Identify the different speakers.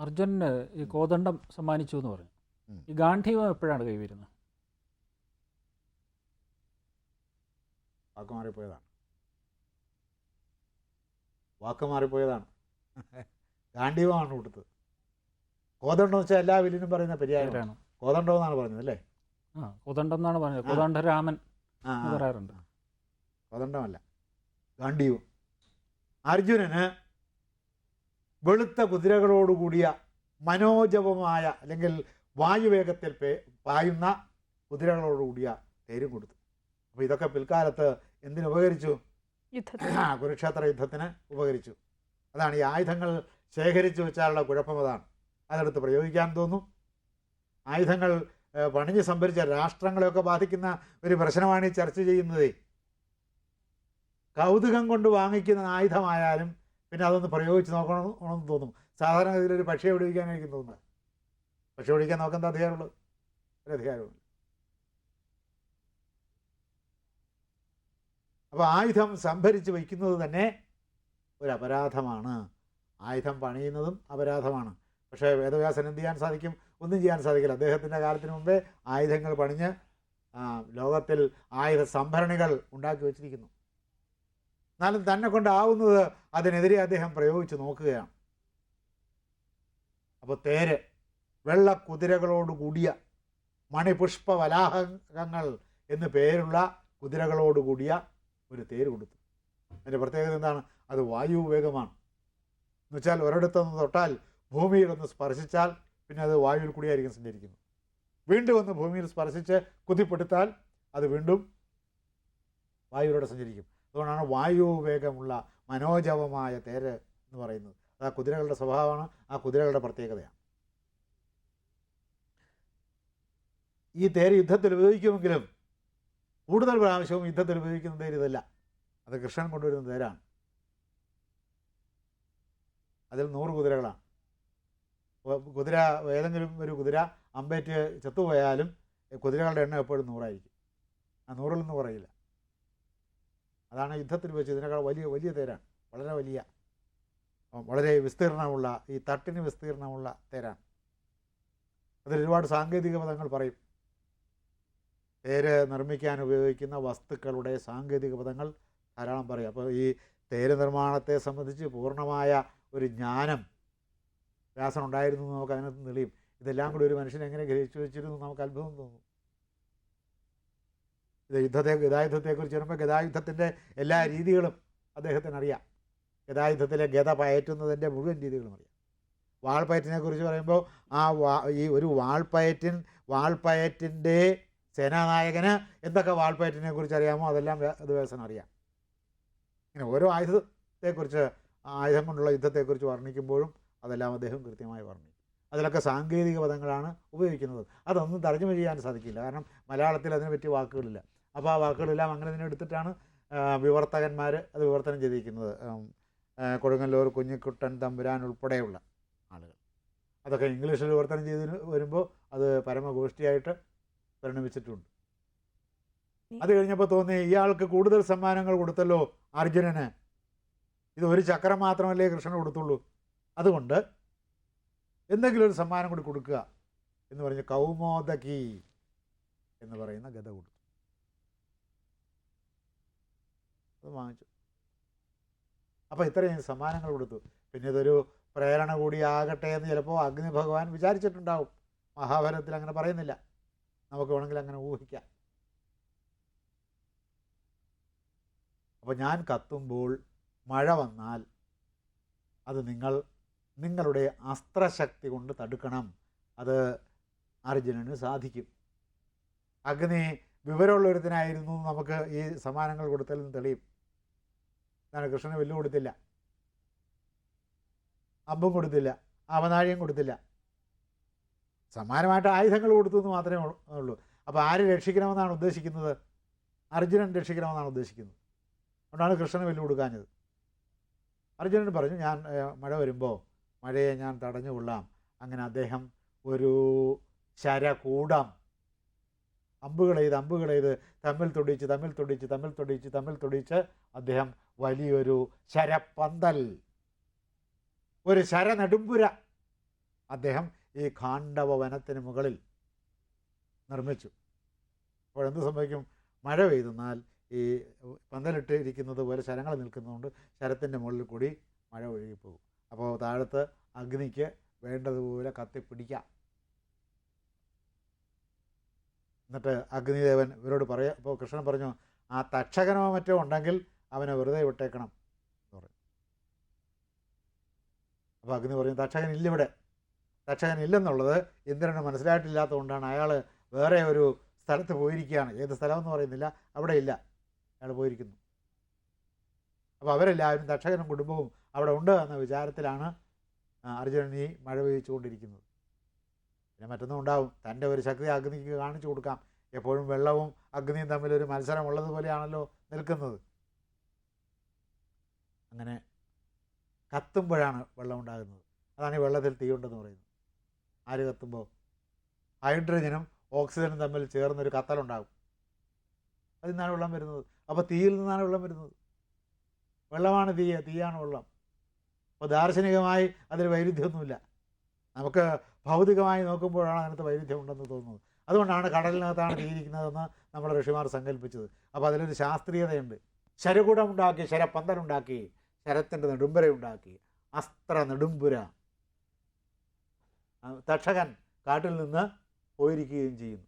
Speaker 1: അർജുനന് ഈ കോദണ്ഡം സമ്മാനിച്ചു എന്ന് പറഞ്ഞു. ഈ ഗാന്ധീവം എപ്പോഴാണ് കൈവരുന്നത്?
Speaker 2: വാക്ക് മാറിപ്പോയതാണ്. വാക്ക് മാറിപ്പോയതാണ്. ഗാന്ഡീവമാണ് കൊടുത്തത്. എന്ന് വെച്ചാൽ എല്ലാ വില്ലിനും പറയുന്ന
Speaker 1: പേരാണ്
Speaker 2: കോതണ്ടം എന്നാണ് പറഞ്ഞത് അല്ലേ?
Speaker 1: ആ കോദണ്ഡം എന്നാണ് പറഞ്ഞത്. കോദണ്ഡരാമൻ പറയാറുണ്ട്.
Speaker 2: കോതണ്ടമല്ല ഗാന്ഡീവം അർജുനന് വെളുത്ത കുതിരകളോടുകൂടിയ മനോജപമായ അല്ലെങ്കിൽ വായുവേഗത്തിൽ പേ പായുന്ന കുതിരകളോടുകൂടിയ തേരും കൊടുത്തു. അപ്പോൾ ഇതൊക്കെ പിൽക്കാലത്ത് എന്തിനു
Speaker 3: ഉപകരിച്ചു?
Speaker 2: ആ, കുരുക്ഷേത്ര യുദ്ധത്തിന് ഉപകരിച്ചു. അതാണ് ഈ ആയുധങ്ങൾ ശേഖരിച്ചു വെച്ചാലുള്ള കുഴപ്പം അതാണ്. അതെടുത്ത് പ്രയോഗിക്കാൻ തോന്നും ആയുധങ്ങൾ പണിഞ്ഞ് സംഭരിച്ച രാഷ്ട്രങ്ങളെയൊക്കെ ബാധിക്കുന്ന ഒരു പ്രശ്നമാണ് ഈ ചർച്ച ചെയ്യുന്നത്. കൗതുകം കൊണ്ട് വാങ്ങിക്കുന്ന ആയുധമായാലും പിന്നെ അതൊന്ന് പ്രയോഗിച്ച് നോക്കണമെന്ന് തോന്നും. സാധാരണഗതിയിൽ ഒരു പക്ഷിയെ പിടിക്കാനായിരിക്കും തോന്നുന്നത്. പക്ഷി പിടിക്കാൻ നോക്കാൻ അധികാരമുള്ളൂ ഒരു അധികാരമുണ്ട് അപ്പോൾ ആയുധം സംഭരിച്ച് വയ്ക്കുന്നത് തന്നെ ഒരു അപരാധമാണ്. ആയുധം പണിയുന്നതും അപരാധമാണ്. പക്ഷേ വേദവ്യാസൻ എന്ത് ചെയ്യാൻ സാധിക്കും? ഒന്നും ചെയ്യാൻ സാധിക്കില്ല. അദ്ദേഹത്തിന്റെ കാലത്തിന് മുമ്പേ ആയുധങ്ങൾ പണിഞ്ഞ് ലോകത്തിൽ ആയുധ സംഭരണികൾ ഉണ്ടാക്കി വച്ചിരിക്കുന്നു. എന്നാലും തന്നെ കൊണ്ടാവുന്നത് അതിനെതിരെ അദ്ദേഹം പ്രയോഗിച്ച് നോക്കുകയാണ്. അപ്പോൾ തേര് വെള്ള കുതിരകളോട് കൂടിയ മണിപുഷ്പ വലാഹങ്ങൾ എന്ന് പേരുള്ള കുതിരകളോട് കൂടിയ ഒരു തേര് കൊടുത്തു. അതിന്റെ പ്രത്യേകത എന്താണ്? അത് വായു വേഗമാണ്. എന്നുവെച്ചാൽ ഒരിടത്തൊന്ന് തൊട്ടാൽ ഭൂമിയിൽ ഒന്ന് സ്പർശിച്ചാൽ പിന്നെ അത് വായുവിൽ കൂടിയായിരിക്കും സഞ്ചരിക്കുന്നത്. വീണ്ടും ഒന്ന് ഭൂമിയിൽ സ്പർശിച്ച് കുതിപ്പെടുത്താൽ അത് വീണ്ടും വായുവിലൂടെ സഞ്ചരിക്കും. അതുകൊണ്ടാണ് വായു വേഗമുള്ള മനോജവമായ തേര് എന്ന് പറയുന്നത്. അത് ആ കുതിരകളുടെ സ്വഭാവമാണ് ആ കുതിരകളുടെ പ്രത്യേകതയാണ്. ഈ തേര് യുദ്ധത്തിൽ ഉപയോഗിക്കുമെങ്കിലും കൂടുതൽ പ്രാവശ്യവും യുദ്ധത്തിൽ ഉപയോഗിക്കുന്ന തേര് ഇതല്ല. അത് കൃഷ്ണൻ കൊണ്ടുവരുന്ന തേരാണ്. അതിൽ നൂറ് കുതിരകളാണ്. കുതിര ഏതെങ്കിലും ഒരു കുതിര അമ്പേറ്റ് ചത്തുപോയാലും കുതിരകളുടെ എണ്ണം എപ്പോഴും നൂറായിരിക്കും. ആ നൂറിൽ നിന്ന് കുറയില്ല. അതാണ് യുദ്ധത്തിൽ വെച്ച് ഇതിനേക്കാൾ വലിയ വലിയ തേരാണ്. വളരെ വലിയ. വളരെ വിസ്തീർണമുള്ള ഈ തട്ടിന് വിസ്തീർണമുള്ള തേരാണ്. അതിൽ ഒരുപാട് സാങ്കേതിക പദങ്ങൾ പറയും. തേര് നിർമ്മിക്കാൻ ഉപയോഗിക്കുന്ന വസ്തുക്കളുടെ സാങ്കേതിക പദങ്ങൾ ധാരാളം പറയും. അപ്പോൾ ഈ തേര് നിർമ്മാണത്തെ സംബന്ധിച്ച് പൂർണമായ ഒരു ജ്ഞാനം വ്യാസനുണ്ടായിരുന്നു എന്ന് നമുക്ക് അതിനകത്ത് തെളിയും. ഇതെല്ലാം കൂടി ഒരു മനുഷ്യൻ എങ്ങനെ ഗ്രഹിച്ചു വെച്ചിരുന്നു നമുക്ക് അത്ഭുതം തോന്നും. ഇത് യുദ്ധത്തെ ഗതായുദ്ധത്തെക്കുറിച്ച് വരുമ്പോൾ ഗതായുദ്ധത്തിന്റെ എല്ലാ രീതികളും അദ്ദേഹത്തിന് അറിയാം. ഗതായുദ്ധത്തിലെ ഗത പയറ്റുന്നതിന്റെ മുഴുവൻ രീതികളും അറിയാം. വാൾപ്പയറ്റിനെ കുറിച്ച് പറയുമ്പോൾ ആ വാ ഈ ഒരു വാൾപ്പയറ്റിൻ വാൾപ്പയറ്റിന്റെ സേനാനായകന് എന്തൊക്കെ വാൾപ്പയറ്റിനെ കുറിച്ച് അറിയാമോ അതെല്ലാം വ്യാസൻ അറിയാം. ഇങ്ങനെ ഓരോ ആയുധത്തെക്കുറിച്ച് ആയുധം കൊണ്ടുള്ള യുദ്ധത്തെക്കുറിച്ച് വർണിക്കുമ്പോഴും അതെല്ലാം അദ്ദേഹം കൃത്യമായി വർണിക്കും. അതിലൊക്കെ സാങ്കേതിക പദങ്ങളാണ് ഉപയോഗിക്കുന്നത്. അതൊന്നും തർജമ ചെയ്യാൻ സാധിക്കില്ല. കാരണം മലയാളത്തിൽ അതിനെ പറ്റി വാക്കുകളില്ല. അപ്പോൾ ആ വാക്കുകളെല്ലാം അങ്ങനെ തന്നെ എടുത്തിട്ടാണ് വിവർത്തകന്മാർ അത് വിവർത്തനം ചെയ്തിരിക്കുന്നത്. കൊടുങ്ങല്ലൂർ കുഞ്ഞിക്കുട്ടൻ തമ്പുരാൻ ഉൾപ്പെടെയുള്ള ആളുകൾ. അതൊക്കെ ഇംഗ്ലീഷിൽ വിവർത്തനം ചെയ്ത് വരുമ്പോൾ അത് പരമഗോഷ്ഠിയായിട്ട് പരിണമിച്ചിട്ടുണ്ട്. അത് കഴിഞ്ഞപ്പോൾ തോന്നി ഇയാൾക്ക് കൂടുതൽ സമ്മാനങ്ങൾ കൊടുത്തല്ലോ അർജുനന്. ഇത് ഒരു ചക്രം മാത്രമല്ലേ കൃഷ്ണൻ കൊടുത്തുള്ളൂ. അതുകൊണ്ട് എന്തെങ്കിലും ഒരു സമ്മാനം കൂടി കൊടുക്കുക എന്ന് പറഞ്ഞ് കൗമോദകി എന്ന് പറയുന്ന ഗത കൊടുത്തു. അത് വാങ്ങിച്ചു. അപ്പോൾ ഇത്രയും സമ്മാനങ്ങൾ കൊടുത്തു. പിന്നെ ഇതൊരു പ്രേരണ കൂടിയാകട്ടെ എന്ന് ചിലപ്പോൾ അഗ്നി ഭഗവാൻ വിചാരിച്ചിട്ടുണ്ടാവും. മഹാഭാരതത്തിൽ അങ്ങനെ പറയുന്നില്ല. നമുക്ക് വേണമെങ്കിൽ അങ്ങനെ ഊഹിക്കാം. അപ്പോൾ ഞാൻ കത്തുമ്പോൾ മഴ വന്നാൽ അത് നിങ്ങൾ നിങ്ങളുടെ അസ്ത്രശക്തി കൊണ്ട് തടുക്കണം. അത് അർജുനന് സാധിക്കും. അഗ്നി വിവരമുള്ളൊരുത്തനായിരുന്നു നമുക്ക് ഈ സമ്മാനങ്ങൾ കൊടുത്തതിൽ തെളിയും. എന്താണ്? കൃഷ്ണന് വെല്ലു കൊടുത്തില്ല. അമ്പും കൊടുത്തില്ല. അവനാഴിയും കൊടുത്തില്ല. സമാനമായിട്ട് ആയുധങ്ങൾ കൊടുത്തു എന്ന് മാത്രമേ ഉള്ളൂ- അപ്പോൾ ആര് രക്ഷിക്കണമെന്നാണ് ഉദ്ദേശിക്കുന്നത്? അർജുനൻ രക്ഷിക്കണമെന്നാണ് ഉദ്ദേശിക്കുന്നത്. അതുകൊണ്ടാണ് കൃഷ്ണന് വെല്ലു കൊടുക്കാഞ്ഞത്. അർജുനൻ പറഞ്ഞു ഞാൻ മഴ വരുമ്പോൾ മഴയെ ഞാൻ തടഞ്ഞുകൊള്ളാം. അങ്ങനെ അദ്ദേഹം ഒരു ശരകൂടം അമ്പുകളെയ്ത് അമ്പുകളെയ്ത് തമ്മിൽ തൊടിച്ച് തമ്മിൽ തൊടിച്ച് തമ്മിൽ തൊടിച്ച് തമ്മിൽ തൊടിച്ച് അദ്ദേഹം വലിയൊരു ശരപ്പന്തൽ ഒരു ശരനടുമ്പുര അദ്ദേഹം ഈ കാണ്ഡവ വനത്തിന് മുകളിൽ നിർമ്മിച്ചു. അപ്പോൾ എന്ത് സംഭവിക്കും? മഴ പെയ്തെന്നാൽ ഈ പന്തലിട്ട് ഇരിക്കുന്നത് പോലെ ശരങ്ങൾ നിൽക്കുന്നതുകൊണ്ട് ശരത്തിന്റെ മുകളിൽ കൂടി മഴ ഒഴുകിപ്പോകും. അപ്പോൾ താഴത്ത് അഗ്നിക്ക് വേണ്ടതുപോലെ കത്തിപ്പിടിക്കാം. എന്നിട്ട് അഗ്നിദേവൻ ഇവരോട് പറയാ അപ്പോൾ കൃഷ്ണൻ പറഞ്ഞു ആ തക്ഷകനോ മറ്റോ ഉണ്ടെങ്കിൽ അവനെ വെറുതെ വിട്ടേക്കണം. എന്ന് പറഞ്ഞു. അപ്പോൾ അഗ്നി പറഞ്ഞു തക്ഷകൻ ഇല്ലിവിടെ. തക്ഷകൻ ഇല്ലെന്നുള്ളത് ഇന്ദ്രന് മനസ്സിലായിട്ടില്ലാത്തതുകൊണ്ടാണ്. അയാൾ വേറെ ഒരു സ്ഥലത്ത് പോയിരിക്കുകയാണ്. ഏത് സ്ഥലമെന്ന് പറയുന്നില്ല. അവിടെ ഇല്ല. അയാൾ പോയിരിക്കുന്നു. അപ്പോൾ അവരെല്ലാവരും തക്ഷകനും കുടുംബവും അവിടെ ഉണ്ട് എന്ന വിചാരത്തിലാണ് അർജുനൻ ഈ മഴ പെയ്ച്ചുകൊണ്ടിരിക്കുന്നത് പിന്നെ മറ്റൊന്നും ഉണ്ടാവും. തന്റെ ഒരു ശക്തി അഗ്നിക്ക് കാണിച്ചു കൊടുക്കാം. എപ്പോഴും വെള്ളവും അഗ്നിയും തമ്മിലൊരു മത്സരം ഉള്ളതുപോലെയാണല്ലോ നിൽക്കുന്നത്. അങ്ങനെ കത്തുമ്പോഴാണ് വെള്ളം ഉണ്ടാകുന്നത്. അതാണ് ഈ വെള്ളത്തിൽ തീയുണ്ടെന്ന് പറയുന്നത്. ആര് കത്തുമ്പോൾ ഹൈഡ്രജനും ഓക്സിജനും തമ്മിൽ ചേർന്നൊരു കത്തലുണ്ടാകും. അതിൽ നിന്നാണ് വെള്ളം വരുന്നത്. അപ്പോൾ തീയിൽ നിന്നാണ് വെള്ളം വരുന്നത്. വെള്ളമാണ് തീയ. തീയാണ് വെള്ളം. അപ്പോൾ ദാർശനികമായി അതിൽ വൈരുദ്ധ്യമൊന്നുമില്ല. നമുക്ക് ഭൗതികമായി നോക്കുമ്പോഴാണ് അതിനകത്ത് വൈവിധ്യമുണ്ടെന്ന് തോന്നുന്നത്. അതുകൊണ്ടാണ് കടലിനകത്താണ് ജീവിക്കുന്നതെന്ന് നമ്മുടെ ഋഷിമാർ സങ്കല്പിച്ചത്. അപ്പോൾ അതിലൊരു ശാസ്ത്രീയതയുണ്ട്. ശരകുടമുണ്ടാക്കി ശരപ്പന്തലുണ്ടാക്കി ശരത്തിന്റെ നെടുമ്പുരയുണ്ടാക്കി. അസ്ത്ര നെടുമ്പുര. തക്ഷകൻ കാട്ടിൽ നിന്ന് പോയിരിക്കുകയും ചെയ്യുന്നു.